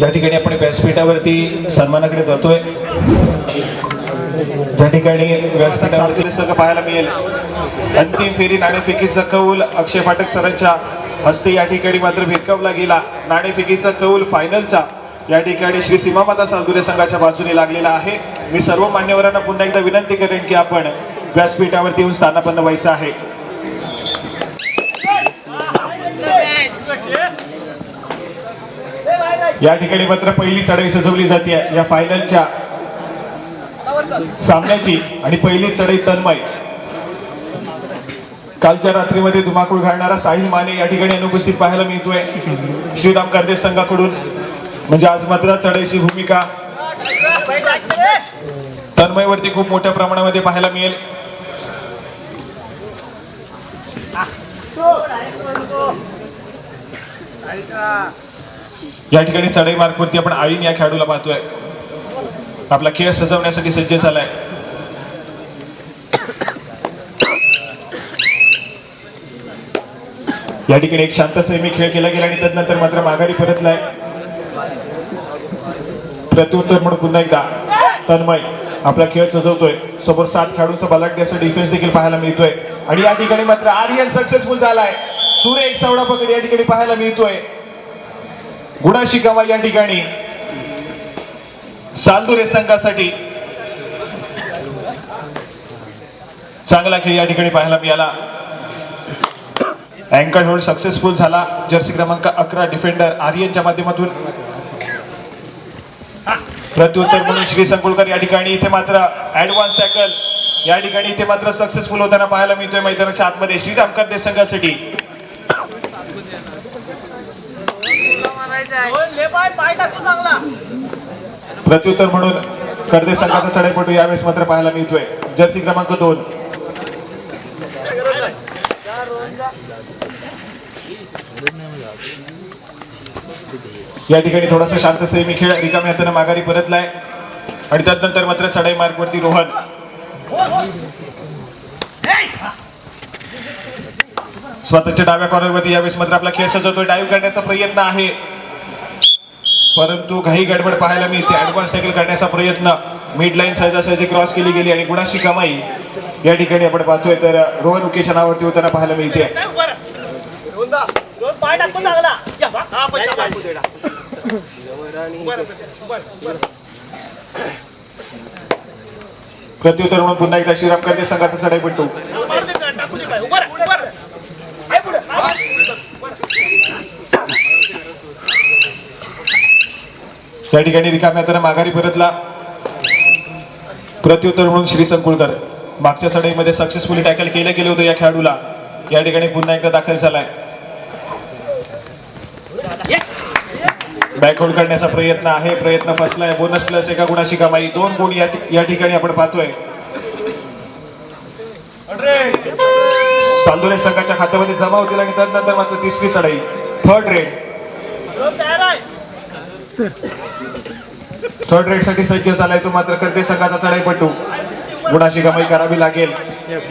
या ठिकाणी आपण व्यासपीठावरती सन्मानाकडे जातोय ज्या ठिकाणी व्यासपीठावरती सगळं पाहायला मिळेल. अंतिम फेरी नाणेफेकीचा कौल अक्षय फाटक सरांच्या हस्ते या ठिकाणी मात्र भिरकावला गेला. नाणेफेकीचा कौल फायनलचा. या ठिकाणी श्री सीमामाता सालगुरे संघाच्या बाजूने लागलेला आहे. मी सर्व मान्यवरांना पुन्हा एकदा विनंती करेन की आपण व्यासपीठावरती येऊन स्थानापन्न व्हायचं आहे. या ठिकाणी मात्र पहिली चढाई सजवली जाते. या फायनलच्या सामन्याची आणि पहिली चढाई तन्मय. कालच्या रात्रीमध्ये धुमाकूळ घालणारा साहिल माने या ठिकाणी अनुपस्थित पाहायला मिळतोय. श्रीराम कर्देश संघाकडून. म्हणजे आज मात्र चढाईची भूमिका तन्मयवरती खूप मोठ्या प्रमाणामध्ये पाहायला मिळेल. या ठिकाणी चढाई मार्गवरती आपण आईन या खेळाडूला पाहतोय. आपला खेळ सजवण्यासाठी सज्ज झालाय. या ठिकाणी एक शांत सेमी खेळ केला गेला आणि त्यानंतर मात्र माघारी परतलाय. प्रत्युत्तर म्हणून पुन्हा एकदा तन्मय आपला खेळ सजवतोय. समोर सात खेळाडूंचा बलाढ्याचा डिफेन्स देखील पाहायला मिळतोय. आणि या ठिकाणी मात्र आर्यन सक्सेसफुल झालाय. सूर्य एक सावडा पकड या ठिकाणी पाहायला मिळतोय. गुणाशी कमाल या ठिकाणी सालदुरे संघासाठी चांगला खेळ या ठिकाणी पाहायला मिळाला. अँकर होल्ड सक्सेसफुल झाला. जर्सी क्रमांक अकरा डिफेंडर आर्यनच्या माध्यमातून. प्रत्युत्तर म्हणून श्री संकुलकर या ठिकाणी इथे मात्र ऍडव्हान्स टॅकल या ठिकाणी इथे मात्र सक्सेसफुल होताना पाहायला मिळतोय मैदानाच्या आतमध्ये. श्रीराम कर्दे संघासाठी. प्रत्युत्तर म्हणून कर्दे संघाचा चढाईपटू यावेळेस मात्र पाहायला मिळतोय. जर्सी क्रमांक दोन. या ठिकाणी थोडासा शांत संयमी खेळ रिकाम्या हाताने माघारी परतलाय. आणि त्यानंतर मात्र चढाई मार्गवरती रोहन. स्वतःच्या डाव्या कॉर्नरवरती यावेळेस मात्र आपला खेळ सजवतोय. डाईव्ह करण्याचा प्रयत्न आहे. परंतु घाई गडबड पाहायला मिळते. ऍडव्हान्स टॅकल करण्याचा प्रयत्न. मिड लाईन सहजासहजी क्रॉस केली गेली आणि गुणाशी कमाई या ठिकाणी आपण पाहतोय. तर रोहन उकेच्या नावावरती होताना पाहायला मिळते. हा. प्रत्युत्तर म्हणून पुन्हा एकदा श्रीराम कर्दे संघाचा चढाईपट्टू मारू दे का? टाकू दे पाय. उभं राहा, उभं राहा. आहे पुढे. हा. या ठिकाणी रिकाम्या हाताने माघारी परतला. प्रत्युत्तर म्हणून श्री संकुलकर. मागच्या चढाईमध्ये सक्सेसफुली टॅकल केलं गेलं होतं या खेळाडूला. या ठिकाणी पुन्हा एकदा दाखल झालाय. बॅकहोल्ड करण्याचा प्रयत्न आहे प्रयत्न फसलाय. बोनस प्लस एका गुणाची कमाई. दोन गुण या ठिकाणी आपण पाहतोय. चांदोले संघाच्या खात्यामध्ये जमा होतील आणि त्यानंतर मात्र तिसरी चढाई थर्ड रेड थर्ड रेडसाठी सज्ज झालाय तो मात्र करते संघाचा चढाईपट्टू गुणाशी कमाई करावी लागेल.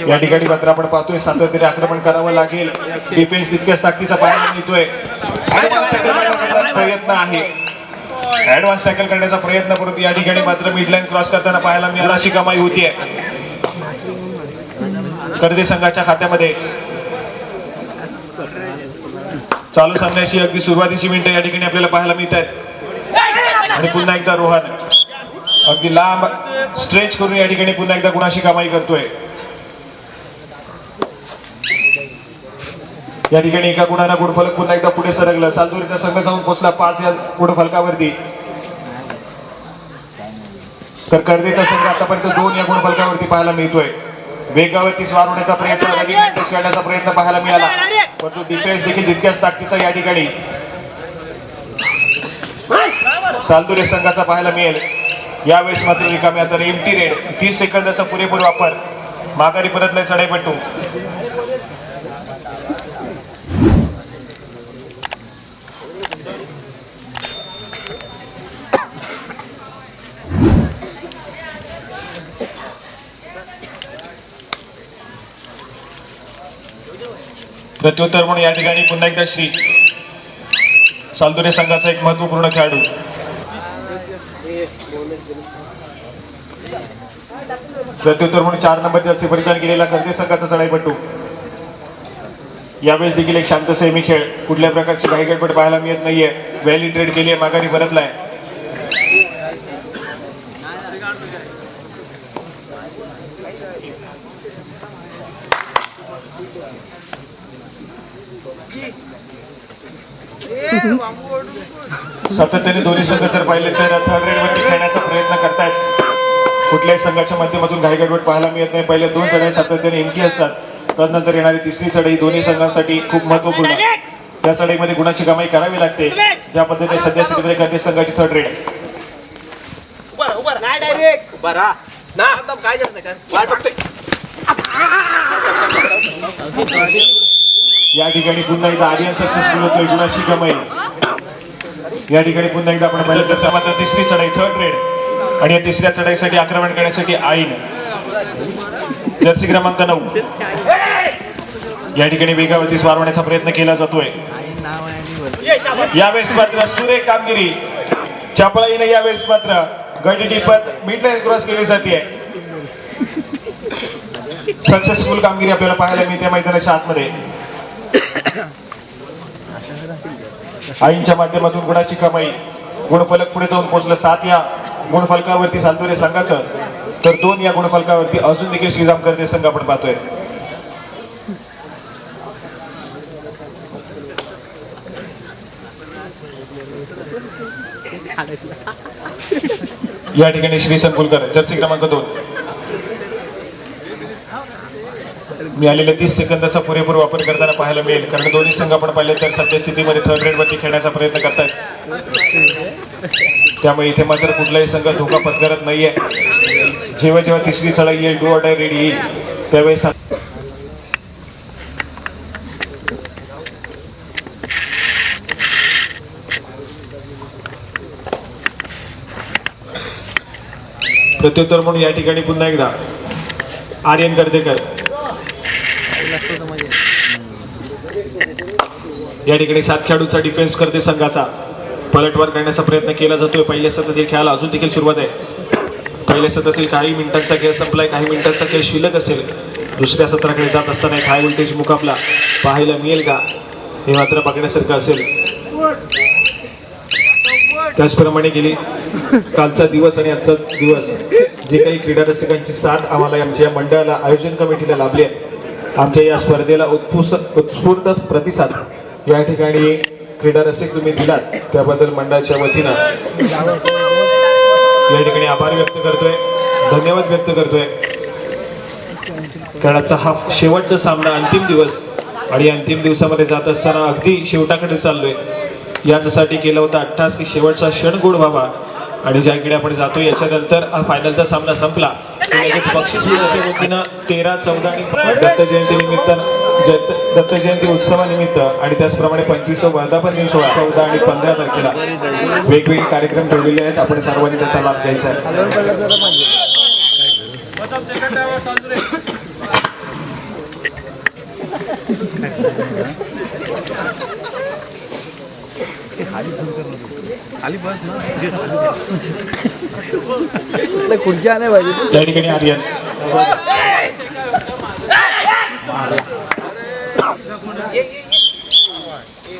या ठिकाणी मात्र आपण पाहतोय सातत्याने आक्रमण करावं लागेल. डिफेन्स तितक्याच ताकदीचा पाहायला मिळतोय. प्रयत्न आहे. ऍडव्हान्स टॅकल करण्याचा प्रयत्न परंतु या ठिकाणी मात्र मिडलाईन क्रॉस करताना पाहायला मिळाला. अशी कमाई होतीये कर्दे संघाच्या खात्यामध्ये. चालू सामन्याची अगदी सुरुवातीची मिनिटं या ठिकाणी आपल्याला पाहायला मिळत आहेत आणि पुन्हा एकदा रोहन. अगदी लांब स्ट्रेच करून या ठिकाणी पुन्हा एकदा गुणाशी कमाई करतोय? या ठिकाणी एका गुणाला गुणफलक पुन्हा एकदा पुढे सरकलं. सालदुरीचा संघ जाऊन पोहोचला पाच या पुढे फलकावरती तर कर्देचा संघ आतापर्यंत दोन या गुणफलकावरती पाहायला मिळतोय. वेगावरती स्वार होण्याचा प्रयत्न करण्याचा प्रयत्न पाहायला मिळाला. परंतु डिफेन्स देखील तितक्याच ताकदीचा या ठिकाणी. सालदुरे संघाचा पाहायला मिळेल. यावेळेस मात्र रिकामी आता एमटी रेड तीस सेकंदाचा पुरेपूर वापर. माघारी परतलाय चढाईपटू. प्रत्युत्तर म्हणून या ठिकाणी पुन्हा एकदा श्री सालदुरे संघाचा एक महत्त्वपूर्ण खेळाडू. प्रत्युत्तर म्हणून चार नंबर जर्सी परिधान केलेला कर्जे संघाचा चढाईपटू. यावेळेस देखील एक शांत सेमी खेळ. कुठल्या प्रकारची काही गडबड पाहायला मिळत नाहीये. वेल इंट्रेड केली आहे. माघारी परतलाय. सातत्याने दोन्ही संघ जर पाहिले तर थर्ड रेड वरती खेळण्याचा प्रयत्न करतायत. कुठल्याही संघाच्या माध्यमातून घाई गडबड पाहायला मिळत नाही. पहिले दोन चढाई सातत्याने इमकी असतात. तदनंतर येणारी तिसरी चढाई दोन्ही संघांसाठी खूप महत्त्वपूर्ण त्या चढाईमध्ये गुणाची कमाई करावी लागते. ज्या पद्धतीने सध्या स्थितीमध्ये करते संघाची थर्ड रेड या ठिकाणी पुन्हा एकदा आर्यन सक्सेसफुल होतोय गुणाची कमाई. या ठिकाणी पुन्हा एकदा आपण पाहिलं तर मात्र तिसरी चढाई थर्ड रेड आणि या तिसऱ्या चढाईसाठी आक्रमण करण्यासाठी आईन. जर्सी क्रमांक नऊ. या ठिकाणी वेगावरती स्वारवण्याचा प्रयत्न केला जातोय. यावेळेस मात्र सुरेख कामगिरी. चपळाईने यावेळेस मात्र गडी टिपत मिड क्रॉस केली जाते सक्सेसफुल कामगिरी आपल्याला पाहायला मिळते मैदानाच्या आतमध्ये. आईंच्या माध्यमातून गुणाची कमाई. गुणफलक पुढे जाऊन पोहोचलं सात या. गुणफलकावरती सालदुरे संघाचं तर दोन या गुणफलकावरती अजून देखील श्रीराम करते संघ आपण पाहतोय. या ठिकाणी श्री संकुलकर जर्सी क्रमांक दोन. मिळालेल्या तीस सेकंदाचा पुरेपूर वापर करताना पाहायला मिळेल कारण दोन्ही संघ आपण पाहिले तर सध्या स्थितीमध्ये थर्ड ग्रेड वरती खेळण्याचा प्रयत्न करतायत. त्यामुळे इथे मात्र कुठलाही संघ धोका पत्करत नाहीये. जेव्हा जेव्हा तिसरी चढाई येईल डू ऑर्डर रेडी येईल त्यावेळेस प्रत्युत्तर म्हणून या ठिकाणी पुन्हा एकदा आर्यन गर्देकर. या ठिकाणी सात खेळाडूचा डिफेन्स करते संघाचा. पलटवार करण्याचा प्रयत्न केला जातोय. पहिल्या सत्रातील खेळाला अजून देखील सुरुवात आहे. पहिल्या सत्रातील काही मिनिटांचा खेळ संपलाय. काही मिनिटांचा खेळ शिल्लक असेल. दुसऱ्या सत्राकडे जात असताना एक हाय व्होल्टेज मुकाबला पाहायला मिळेल का? हे मात्र बघण्यासारखं असेल. त्याचप्रमाणे गेली कालचा दिवस आणि आजचा दिवस. जे काही क्रीडा रसिकांची साथ आम्हाला आमच्या मंडळाला आयोजन कमिटीला लाभली आहे. आमच्या या स्पर्धेला उत्फुस उत्स्फूर्त प्रतिसाद. या ठिकाणी क्रीडा रसिक तुम्ही दिलात त्याबद्दल मंडळाच्या वतीनं या ठिकाणी आभार व्यक्त करतोय धन्यवाद व्यक्त करतोय. खेळाचा हा शेवटचा सामना अंतिम दिवस आणि अंतिम दिवसामध्ये जात असताना अगदी शेवटाकडे चाललोय. याच्यासाठी केला होता अठ्ठास की शेवटचा क्षण गोड व्हावा. आणि ज्याकडे आपण जातो याच्यानंतर हा फायनलचा सामना संपला. की लगेच बक्षीस वतीनं तेरा चौदा आणि दत्त जयंती निमित्तानं जत- दत्त जयंती उत्सवानिमित्त आणि त्याचप्रमाणे पंचवीस वर्धापन दिन सोहळा चौदा आणि पंधरा तारखेला वेगवेगळे कार्यक्रम ठेवलेले आहेत आपण सर्वांनी त्याचा लाभ घ्यायचा आहे खुर्च्या नाही पाहिजे त्या ठिकाणी आर्यन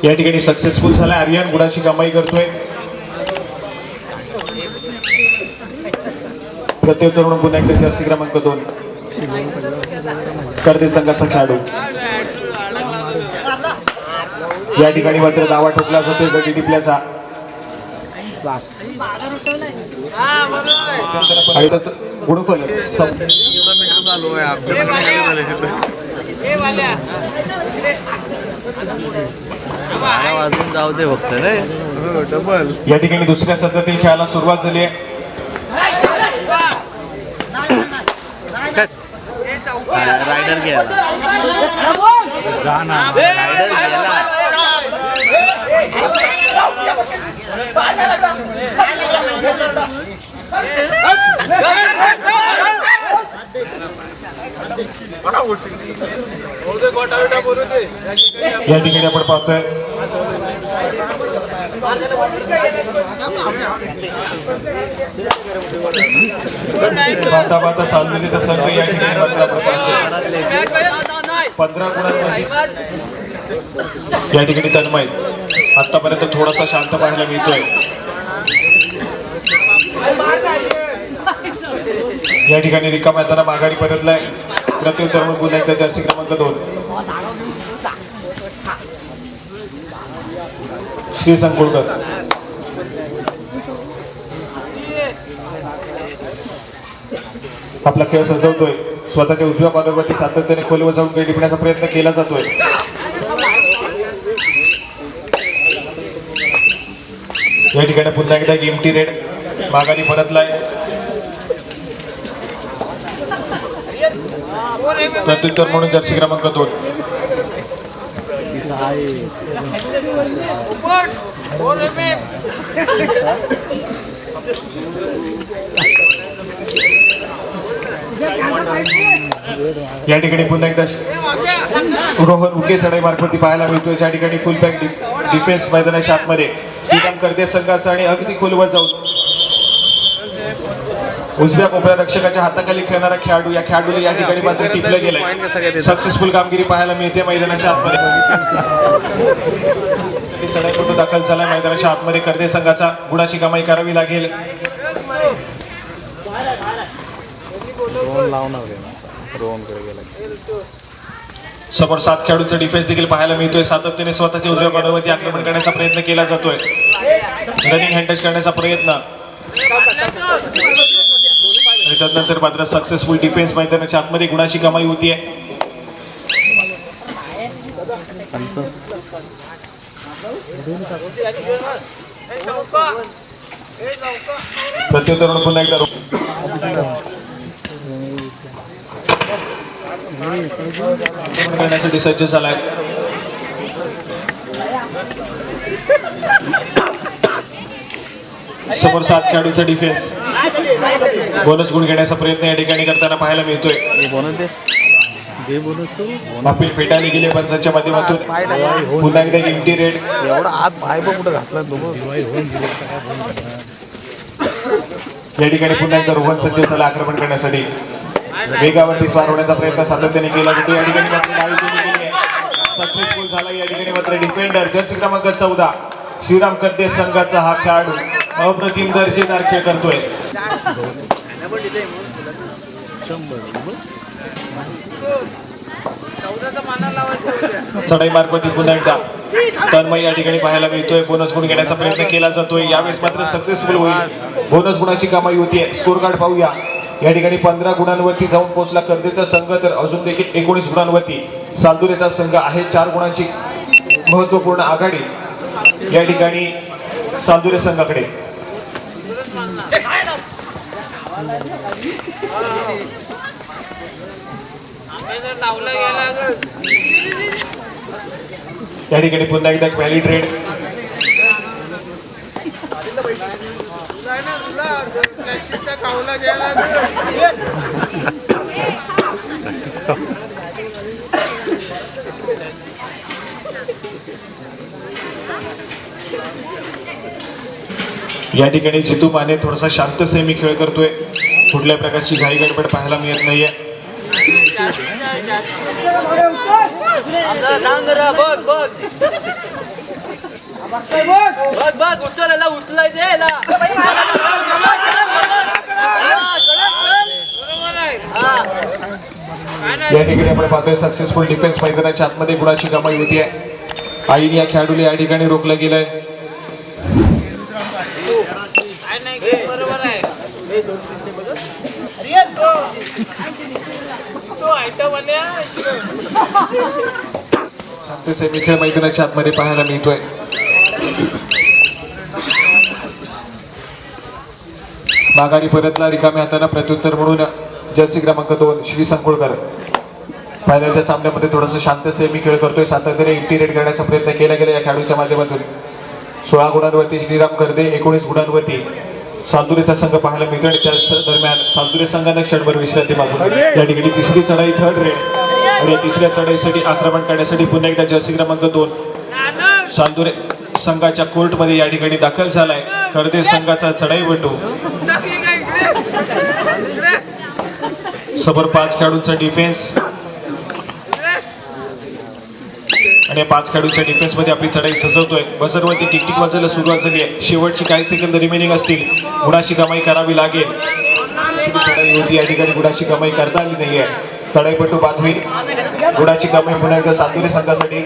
या ठिकाणी सक्सेसफुल झाला. आर्यन गुणाची कमाई करतोय. प्रत्युत्तर म्हणून पुन्हा एकदा जास्ती क्रमांक दोन. कर्दे संघाचा खेळाडू. या ठिकाणी मात्र दावा ठोकला जातोय. गडी टिपल्याचा. आणि त्याचं गुणफल. सम- वाजून जाऊ दे फक्त रे डबल या ठिकाणी दुसऱ्या सत्रातील खेळाला सुरुवात झाली आहे रायडर घ्यायला या ठिकाणी आपण पाहतोय. पाहता पाहता चाललेली संघ या ठिकाणी आपण पाहतोय. पंधरा गुणांमध्ये. या ठिकाणी तन्मय. आतापर्यंत थोडासा शांत पाहायला मिळतोय. या ठिकाणी रिकामा त्यांना माघारी परतलाय. प्रत्युत्तर म्हणून पुन्हा एकदा जास्ती क्रमांक दोन श्री संकुळकर आपला खेळ सजवतोय. स्वतःच्या उजव्या पादावरती सातत्याने खोलीवर जाऊन खेळ टिपण्याचा प्रयत्न केला जातोय. या ठिकाणी पुन्हा एकदा गिमटी रेड. माघारी परतलाय. प्रत्युत्तर म्हणून जर्सी क्रमांक दोन. या ठिकाणी पुन्हा एकदा रोहन उके चढाई मार्फती पाहायला मिळतोय. ज्या ठिकाणी फुल बॅक डिफेन्स मैदानाच्या आतमध्ये. श्रीकांत करते संघाचा आणि अगदी खोलवर जाऊन उजव्या कोपऱ्या रक्षकाच्या हाताखाली खेळणारा खेळाडू या खेळाडूला या ठिकाणी मात्र टिपलं गेलंय. सक्सेसफुल कामगिरी पाहायला मिळते मैदानाच्या आतमध्ये. चढाईपटू दाखल झालाय. मैदानाच्या आतमध्ये करते संघाचा गुणाची कमाई करावी लागेल. समोर सात खेळाडूंचा डिफेन्स देखील पाहायला मिळतोय. सातत्याने स्वतःच्या उजव्या बाजूवरती आक्रमण करण्याचा प्रयत्न केला जातोय. रनिंग हँडटच करण्याचा प्रयत्न. आणि मात्र सक्सेसफुल डिफेन्स मैदानाच्या आतमध्ये गुणाची कमाई होती आहे प्रत्युत्तरण पुन्हा एकदा करण्यासाठी सज्ज झालाय. समोर सात खेळाडूचा डिफेन्स बोनस गुण घेण्याचा प्रयत्न या ठिकाणी करताना पाहायला मिळतोय. हे बोनस दे. दे बोनस तू अपील फेटाळली गेली पंचांच्या माध्यमातून. पुन्हा एकदा गिमटी रेड एवढा आत पण कुठं घासला तो या ठिकाणी पुन्हा एकदा रोहन सज्ज झाला आक्रमण करण्यासाठी. वेगावरती स्वार होण्याचा प्रयत्न सातत्याने केला जातो. या ठिकाणी सक्सेसफुल झाला. या ठिकाणी मात्र डिफेंडर जर्सी क्रमांक चौदा. श्रीराम कद्दे संघाचा हा खेळाडू. अप्रतिम दर्जेदारखे करतोय. चढाई मार्फत पुन्हा एकदा. तन्मय या ठिकाणी पाहायला मिळतोय. बोनस गुण घेण्याचा प्रयत्न केला जातोय. यावेळेस मात्र सक्सेसफुल होईल. बोनस गुणाची कमाई होतीये. स्कोर कार्ड पाहूया. या ठिकाणी पंधरा गुणांवरती जाऊन पोहोचला कर्देचा संघ तर अजून देखील एकोणीस गुणांवरती सालदुरेचा संघ आहे. चार गुणांची महत्त्वपूर्ण आघाडी. या ठिकाणी सालदुरे संघाकडे. त्या ठिकाणी पुन्हा एकदा क्वॅली ट्रेड कावला या ठिकाणी जितू माने थोडासा शांत सेमी खेळ करतोय. कुठल्या प्रकारची घाई गडबड पाहायला मिळत नाहीये. या ठिकाणी आपण पाहतोय सक्सेसफुल डिफेन्स मैदानाच्या आतमध्ये गुणाची कमाई होती आहे आईने या खेळाडूला या ठिकाणी रोखलं गेलंय. शांत खेळ मैदानाच्या आतमध्ये पाहायला मिळतोय. माघारी परतला रिकाम्या हाताना प्रत्युत्तर म्हणून जर्सी क्रमांक दोन श्री संकुळकर. फायनलच्या सामन्यामध्ये थोडंसं शांत सेमी खेळ करतोय. सातत्याने इंटिरेट करण्याचा प्रयत्न केला गेला या खेळाडूच्या माध्यमातून. सोळा गुणांवरती श्रीराम कर्दे एकोणीस गुणांवरती. सालदुरेचा संघ पाहायला मिळतो आणि त्या स- दरम्यान सालदुरे संघानं क्षणभर विश्रांती मागून या ठिकाणी तिसरी चढाई थर्ड रेड आणि या तिसऱ्या चढाईसाठी आक्रमण करण्यासाठी पुन्हा एकदा जर्सी क्रमांक दोन. सालदुरे संघाच्या कोर्टमध्ये या ठिकाणी दाखल झालाय. करते संघाचा चढाईपटू समोर पाच खेळाडूंचा डिफेन्स आणि पाच खेळाडूंच्या डिफेन्समध्ये आपली चढाई सजवतोय. बजरवरती टिकटिक वाजायला सुरुवात झाली आहे. शेवटची काही सेकंद रिमेनिंग असतील. गुणाची कमाई करावी लागेल. होती. या ठिकाणी गुणाची कमाई करता आली आहे चढाईपटू बांधवी. गुणाची कमाई पुन्हा एकदा सातुरे संघासाठी.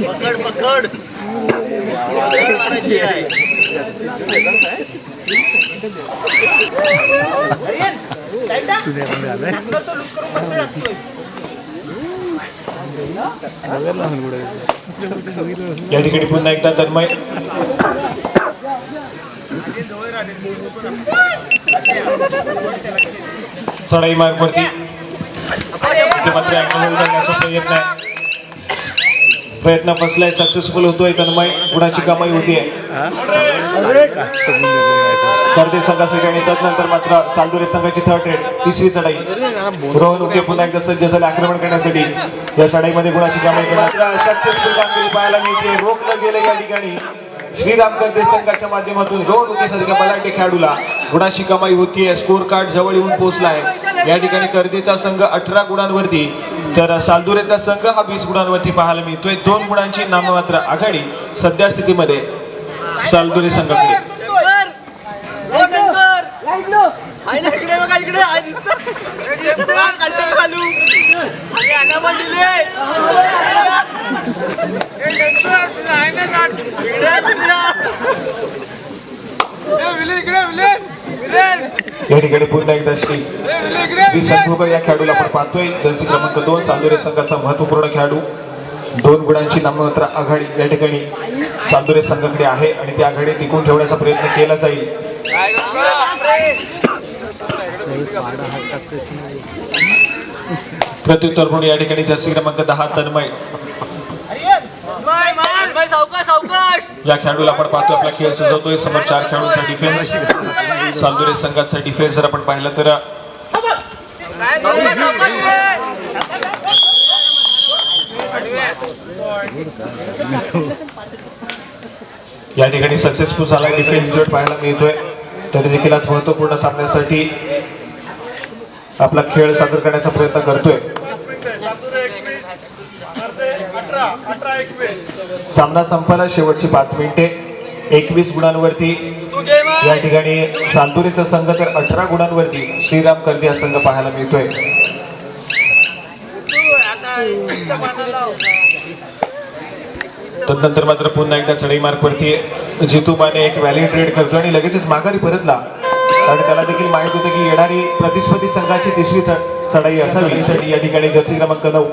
पकड पकड पकड मारायची आहे या ठिकाणी पुन्हा एकदा तन्मय. चढाई मार्गवरती मात्र करण्याचा प्रयत्न आहे. प्रयत्न फसलाय सक्सेसफुल होतोय तन्मय. गुणाची कमाई होतीये. करते संघासाठी येतात नंतर मात्र चालदुरे संघाची थर्ड रेड तिसरी चढाई. रोहन उके पुन्हा एकदा सज्ज झाले आक्रमण करण्यासाठी. या चढाईमध्ये गुणाची कमाई करणार. सक्सेसफुल कामगिरी पाहायला मिळते. रोखलं गेलं या ठिकाणी. श्रीराम करते संघाच्या माध्यमातून. उके सारख्या बलाढ्य खेळाडूला. गुणाची कमाई होतीये. स्कोर कार्ड जवळ येऊन पोहोचलाय. या ठिकाणी कर्दीचा संघ अठरा गुणांवरती. तर सालदुरेचा संघ हा वीस गुणांवरती पाहायला मिळतोय. दोन गुणांची नाममात्र आघाडी सध्या स्थितीमध्ये सालदुरे संघाकडे. आहे ना इकडे बघा इकडे आहे दिसतं. कान काढतो का चालू अरे आणा पण दिले ए, डंगर, तुझं आहे ना कान? इकडे आहे तुझ्या. ए, विलेन इकडे विलेन विलेन या ठिकाणी पुन्हा एकदा श्री बी विलेन या खेळाडूला आपण पाहतोय. जर्सी क्रमांक दोन चांदोरे संघाचा महत्त्वपूर्ण खेळाडू. दोन गुणांची नाममात्र आघाडी या ठिकाणी चांदोरे संघाकडे आहे आणि ती आघाडी टिकून ठेवण्याचा प्रयत्न केला जाईल. प्रत्युत्तर म्हणून या ठिकाणी जर्सी क्रमांक दहा तन्मय. या खेळाडूला आपण पाहतोय आपला खेळ सजवतोय. समोर चार खेळाडूंचा डिफेन्स चांदोरे संघाचा डिफेन्स जर आपण पाहिलं तर या ठिकाणी सक्सेसफुल झाला डिफेन्स रिझल्ट पाहायला मिळतोय. तरी देखील आज महत्त्वपूर्ण सामन्यासाठी आपला खेळ सादर करण्याचा प्रयत्न करतोय. सामना संपायला शेवटची पाच मिनिटे. एकवीस गुणांवरती या ठिकाणी चांदुरीचा संघ तर अठरा गुणांवरती श्रीराम कर्दी हा संघ पाहायला मिळतोय. तदनंतर मात्र पुन्हा एकदा चढाई मार्गवरती जितू माने एक व्हॅलिड रेड करतो आणि लगेचच माघारी परतला. कारण त्याला देखील माहीत होतं की येणारी प्रतिस्पर्धी संघाची तिसरी चढ- चढाई असावी. यासाठी या ठिकाणी जर्सी क्रमांक नऊ.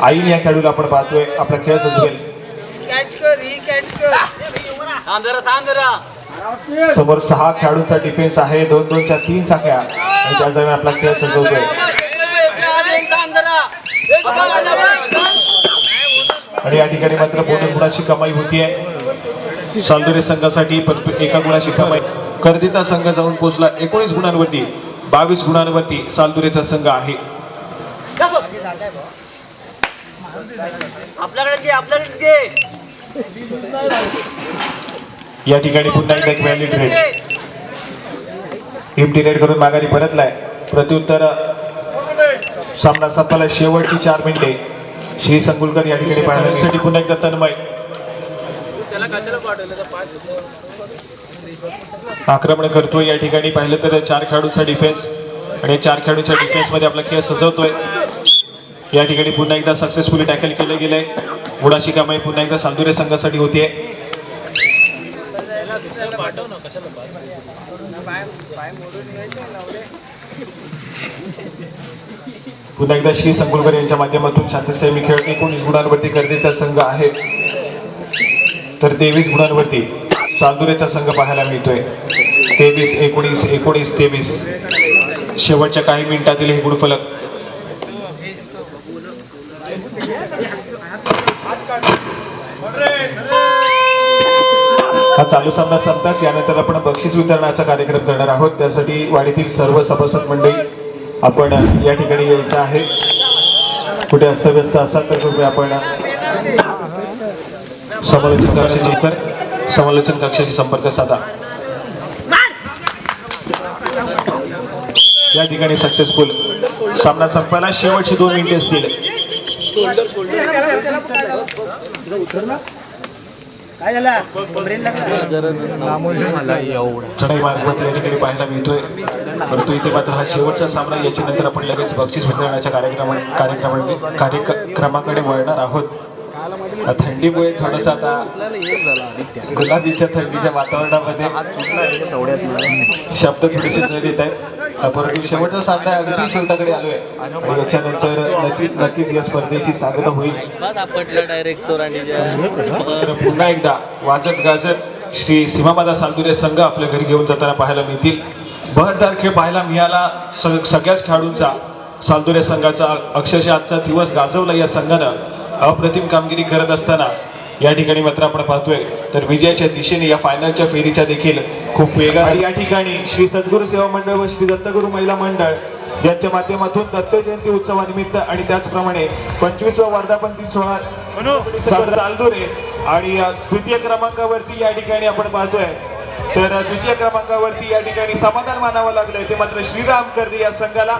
आईन या खेळाडूला आपण पाहतोय. आपला खेळ सजवेल. समोर सहा खेळाडूंचा डिफेन्स आहे. दोन दोनच्या तीन साख्या आणि त्या दरम्यान आपला खेळ सजवतोय आणि या ठिकाणी मात्र बोनस गुणाची कमाई होतीये. सालदुरे संघासाठी परत एका गुणाची कमाई. कर्दीचा संघ जाऊन पोहोचला एकोणीस गुणांवरती. बावीस गुणांवरती सालदुरेचा संघ आहे. आपल्याकडे आपल्याकडे या ठिकाणी पुन्हा एकदा एक व्हॅलिड रेड एमटी रेड करून माघारी परतलाय. प्रत्युत्तर सामना सत्ताला शेवटची चार मिनिटे. श्री संकुलकर या ठिकाणी पाहण्यासाठी पुन्हा एकदा तन्मय. आक्रमण करतोय या ठिकाणी. पाहिलं तर चार खेळाडूंचा डिफेन्स आणि या चार खेळाडूंच्या डिफेन्समध्ये आपला खेळ सजवतोय. या ठिकाणी पुन्हा एकदा सक्सेसफुली टॅकल केलं गेलंय. गुणाची कमाई पुन्हा एकदा सांदुरे संघासाठी होतीये. पुन्हा एकदा श्री संकुलकर यांच्या माध्यमातून शांतसेमी खेळ एकोणीस गुणांवरती गर्दीचा संघ आहे तर तेवीस गुणांवरती चांदुरेचा संघ पाहायला मिळतोय. तेवीस एकोणीस एकोणीस तेवीस. शेवटच्या काही मिनिटातील हे गुणफलक हा सामना संपताच यानंतर आपण बक्षीस वितरणाचा कार्यक्रम करणार आहोत. त्यासाठी वाडीतील सर्व सभासद मंडळी आपण या ठिकाणी यायचं आहे. कुठे अस्तव्यस्त असाल तर कृपया आपण समालोचन कक्षाची समालोचन कक्षाशी संपर्क साधा. या ठिकाणी सक्सेसफुल सामना संपायला शेवटची दोन मिनिटे असतील. चढाई मार्गात या ठिकाणी पाहायला मिळतोय. परंतु इथे मात्र हा शेवटचा सामना याच्यानंतर आपण लगेच बक्षीस वितरणाच्या कार्यक्रमा कार्यक्रमा कार्यक्रमाकडे वळणार आहोत. थंडीमुळे थोडंसं आता गुलाबीच्या थंडीच्या वातावरणामध्ये शब्द थोडेसे जर येत आहेत. परंतु शेवटचा सामना अगदी शेवटाकडे आलोय. आणि याच्यानंतर नक्कीच नक्कीच या स्पर्धेची सांगता होईल. तर पुन्हा एकदा वाजत गाजत श्री सीमामाता सालदुरे संघ आपल्या घरी घेऊन जाताना पाहायला मिळतील. बहरदार खेळ पाहायला मिळाला सगळ्याच खेळाडूंचा. सालदुरे संघाचा अक्षरशः आजचा दिवस गाजवला या संघानं. अप्रतिम कामगिरी करत असताना या ठिकाणी मात्र आपण पाहतोय तर विजयाच्या दिशेने या फायनलच्या फेरीच्या देखील खूप वेगा आणि या ठिकाणी श्री सद्गुरू सेवा मंडळ व श्री दत्तगुरू महिला मंडळ यांच्या माध्यमातून दत्त जयंती उत्सवानिमित्त आणि त्याचप्रमाणे पंचवीसवा वर्धापन दिन सोहळा चालदुरे आणि द्वितीय क्रमांकावरती या ठिकाणी आपण पाहतोय. तर द्वितीय क्रमांकावरती या ठिकाणी समाधान मानावं लागलंय ते मात्र श्रीराम कर्दी या संघाला